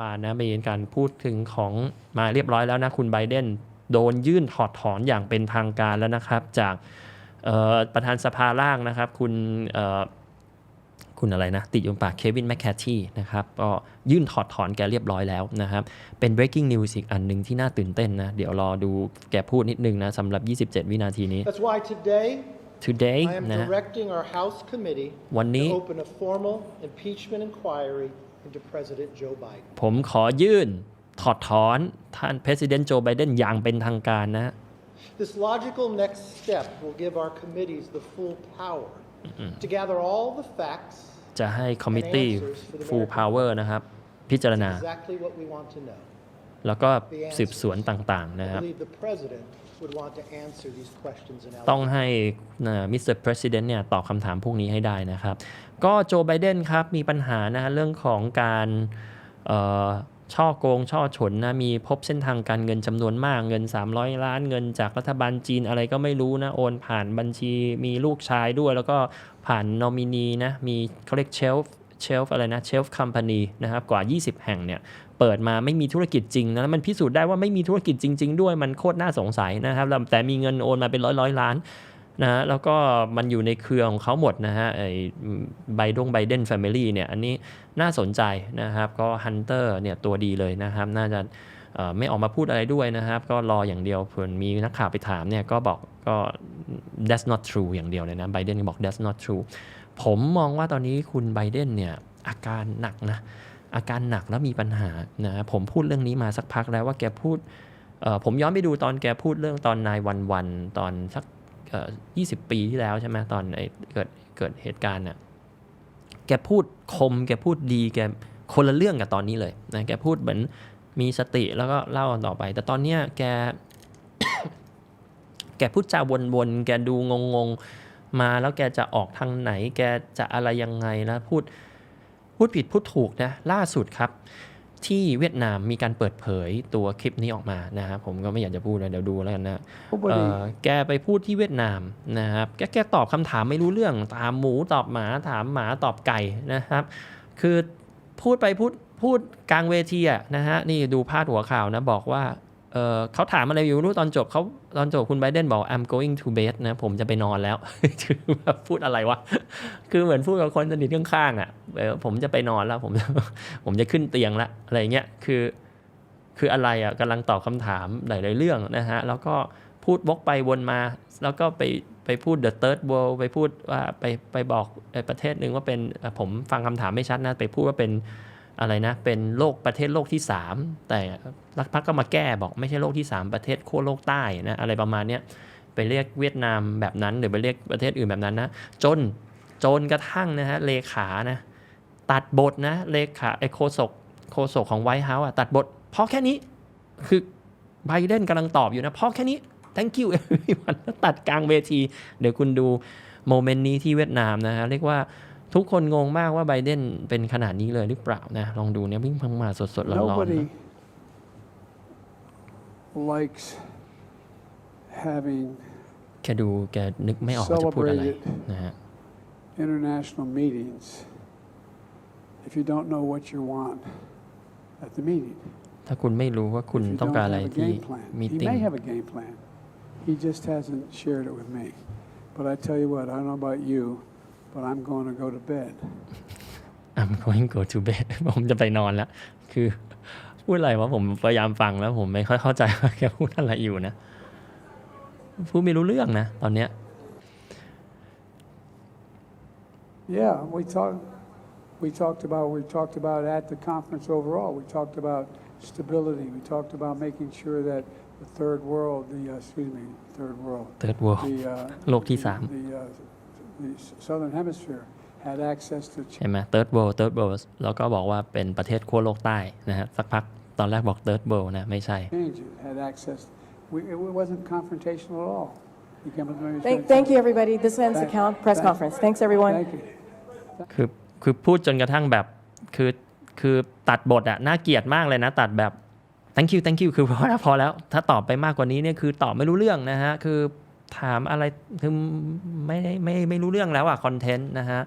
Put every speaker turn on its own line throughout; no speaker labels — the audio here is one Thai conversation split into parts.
วานนะมีการพูดถึงของมาเรียบร้อยแล้วนะคุณไบเดนโดนยื่นถอดถอนอย่างเป็นทางการแล้วนะครับจากเอ่อประธานสภาล่างนะครับ คุณเอ่อคุณอะไรนะ ติดอยู่ปากเควินแมคแคททีนะครับก็ยื่นถอดถอนแกเรียบร้อยแล้วนะครับ เป็น breaking news อีกอันหนึ่งที่น่าตื่นเต้นนะ เดี๋ยวรอดูแกพูดนิดนึงนะสำหรับ 27 วินาทีนี้
That's why today
today
I am
นะ
directing our House committee
วันนี้
to open a formal impeachment inquiry into President Joe Biden.
ผมขอยื่นถอดถอนท่าน President Joe Biden อย่างเป็นทางการนะ
This logical next step will give our committees the full power to gather all the facts
จะให้ committee full power นะครับ พิจารณา
exactly what we want to know.
แล้วก็สืบสวนต่างๆนะค
I
รับ ต้องให้มิสเตอร์ประธานเนี่ยตอบคำถามพวกนี้ให้ได้นะครับ ก็โจไบเดนครับมีปัญหานะฮะเรื่องของการช่อโกง ช่อฉนนะมีพบเส้นทางการเงินจำนวนมากเงิน 300 ล้านเงินจากรัฐบาลจีนอะไรก็ไม่รู้นะ โอนผ่านบัญชีมีลูกชายด้วย แล้วก็ผ่านนอมินีนะ มีเขาเรียกเชลฟ์ เชลฟ์อะไรนะเชลฟ์คัมพานีนะครับกว่า 20 แห่งเนี่ยเปิดมาไม่มีธุรกิจจริงนะแล้วมันพิสูจน์ได้ว่าไม่มีธุรกิจจริง ๆ ด้วยมันโคตรน่าสงสัยนะครับแล้วแต่มีเงินโอนมาเป็นร้อยร้อยล้านนะฮะแล้วก็มันอยู่ในเครือของเขาหมดนะฮะไอ้ไบดงไบเดนแฟมิลี่เนี่ยอันนี้น่าสนใจนะครับ ก็ฮันเตอร์เนี่ยตัวดีเลยนะครับ น่าจะไม่ออกมาพูดอะไรด้วยนะครับ ก็รออย่างเดียวเผื่อมีนักข่าวไปถามเนี่ยก็บอกก็ that's not true อย่างเดียวเลยนะไบเดนบอก that's not true ผมมองว่าตอนนี้คุณไบเดนเนี่ยอาการหนักนะ อาการหนักแล้วมีปัญหานะผมพูดเรื่องนี้มาสักพักแล้วว่าแกพูดผมย้อนไปดูตอนแกพูดเรื่องตอนนายวันวันตอนสักเอ่อ20ปีที่แล้วใช่ไหมตอนไอ้เกิดเกิดเหตุการณ์น่ะแกพูดคม แกพูดดีแกคนละเรื่องกับตอนนี้เลยนะแกพูดเหมือนมีสติแล้วก็เล่าต่อไป แต่ตอนเนี้ยแก แกพูดจาวนๆ แกดูงงๆ มาแล้วแกจะออกทางไหน แกจะอะไรยังไงแล้วพูดพูดผิดพูดถูกนะล่าสุดครับที่เวียดนามมีการเปิดเผยตัวคลิปนี้ออกมานะครับผมก็ไม่อยากจะพูดเลยเดี๋ยวดูแล้วกันนะเอ่อแกไปพูดที่เวียดนามนะครับแกแกตอบคำถามไม่รู้เรื่อง ถามหมูตอบหมาถามหมาตอบไก่นะครับ คือพูดไปพูดพูดกลางเวทีอะนะฮะนี่ดูพาดหัวข่าวนะบอกว่า เขาถามอะไรอยู่รู้ตอนจบเขาตอนจบคุณไบเดนบอก I'm going to bed นะ ผมจะไปนอนแล้ว คือแบบพูดอะไรวะ คือเหมือนพูดกับคนสนิทข้างๆอะผมจะไปนอนแล้ว ผมจะผมจะขึ้นเตียงละอะไรเงี้ยคือ คืออะไรอะกำลังตอบคำถามหลายๆเรื่องนะฮะ แล้วก็พูดวกไปวนมา แล้วก็ไปไปพูด the third world ไปพูดว่าไปไปบอกประเทศหนึ่งว่าเป็นผมฟังคำถามไม่ชัดนะ ไปพูดว่าเป็น อะไรนะ เป็นโลกประเทศโลกที่ 3 แต่รัฐพักก็มาแก้บอกไม่ใช่โลกที่ 3 ประเทศขั้วโลกใต้นะอะไรประมาณนี้ไปเรียกเวียดนามแบบนั้น หรือไปเรียกประเทศอื่นแบบนั้นนะจนจนกระทั่งนะฮะเลขานะตัดบทนะเลขาไอโคศกโคศกของไวท์เฮาส์อะตัดบทเพราะแค่นี้คือไบเดนกำลังตอบอยู่นะเพราะแค่นี้ thank you everyone ตัดกลางเวที เดี๋ยวคุณดูโมเมนต์นี้ที่เวียดนามนะฮะเรียกว่า ทุกคนงงมากว่าไบเดนเป็นขนาดนี้เลยหรือเปล่านะ ลองดูเนี่ยวิ่งเพิ่งมาสดๆร้อนๆ
Nobody
นะ
likes having
แค่ดูแกนึกไม่ออกว่าจะพูดอะไร
Celebrated
นะฮะ
international meetings if you don't know what you want at the meeting.
ถ้าคุณไม่รู้ว่าคุณ
If you
ต้อง
don't
การอะไร
have a
ที่
game plan.
มี
He
ติ้ง
may have a game plan. He just hasn't shared it with me. But I tell you what, I don't know about you, but I'm going to go to bed.
I'm going go to bed ผมจะไปนอนแล้ว คือ พูดอะไรวะผมพยายามฟังแล้ว ผมไม่ค่อยเข้าใจว่าแกพูดอะไรอยู่นะ พูดไม่รู้เรื่องนะ ตอนเนี้ย
Yeah, we talked. We talked about. We talked about at the conference overall. We talked about stability. We talked about making sure that the third world, the uh, excuse me, third world,
third world
the uh,
โลกที่
the,
สาม
the, uh, the southern hemisphere had access to
ใช่ไหม third world third world แล้วก็บอกว่าเป็นประเทศขั้วโลกใต้นะฮะสักพักตอนแรกบอก third world นะไม่ใช่
changes, had access. We, it wasn't confrontational at all. We came up with
Thank, thank you, everybody. This ends the
Thank-
count, press
thank-
conference. Thanks, everyone.
Thank you.
คือคือพูดจนกระทั่งแบบคือคือตัดบทอะน่าเกลียดมากเลยนะ ตัดแบบ thank you thank you คือพอแล้วพอแล้ว ถ้าตอบไปมากกว่านี้เนี่ยคือตอบไม่รู้เรื่องนะฮะ คือ ถามอะไรคือไม่ได้ไม่ไม่รู้เรื่องแล้วอะคอนเทนต์นะฮะ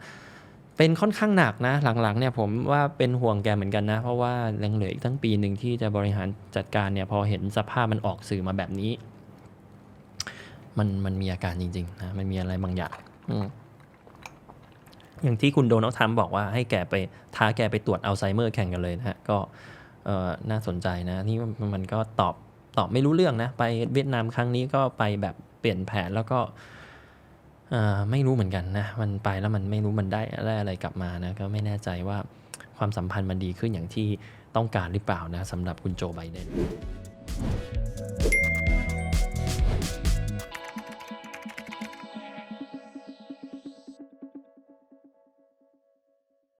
เป็นค่อนข้างหนักนะ หลังๆเนี่ยผมว่าเป็นห่วงแกเหมือนกันนะ เพราะว่ายังเหลืออีกตั้งปีหนึ่งที่จะบริหารจัดการเนี่ย พอเห็นสภาพมันออกสื่อมาแบบนี้ มันมันมีอาการจริง ๆ นะ มันมีอะไรบางอย่างอย่างที่คุณโดนัลด์ทรัมป์บอกว่าให้แกไปท้าแกไปตรวจอัลไซเมอร์แข่งกันเลยนะฮะ ก็น่าสนใจนะ นี่มันก็ตอบตอบไม่รู้เรื่องนะ ไปเวียดนามครั้งนี้ก็ไปแบบ เปลี่ยนแผนแล้วก็ไม่รู้เหมือนกันนะมันไปแล้วมันไม่รู้มันได้อะไรอะไรกลับมานะก็ไม่แน่ใจว่าความสัมพันธ์มันดีขึ้นอย่างที่ต้องการหรือเปล่านะสำหรับคุณโจไบเดน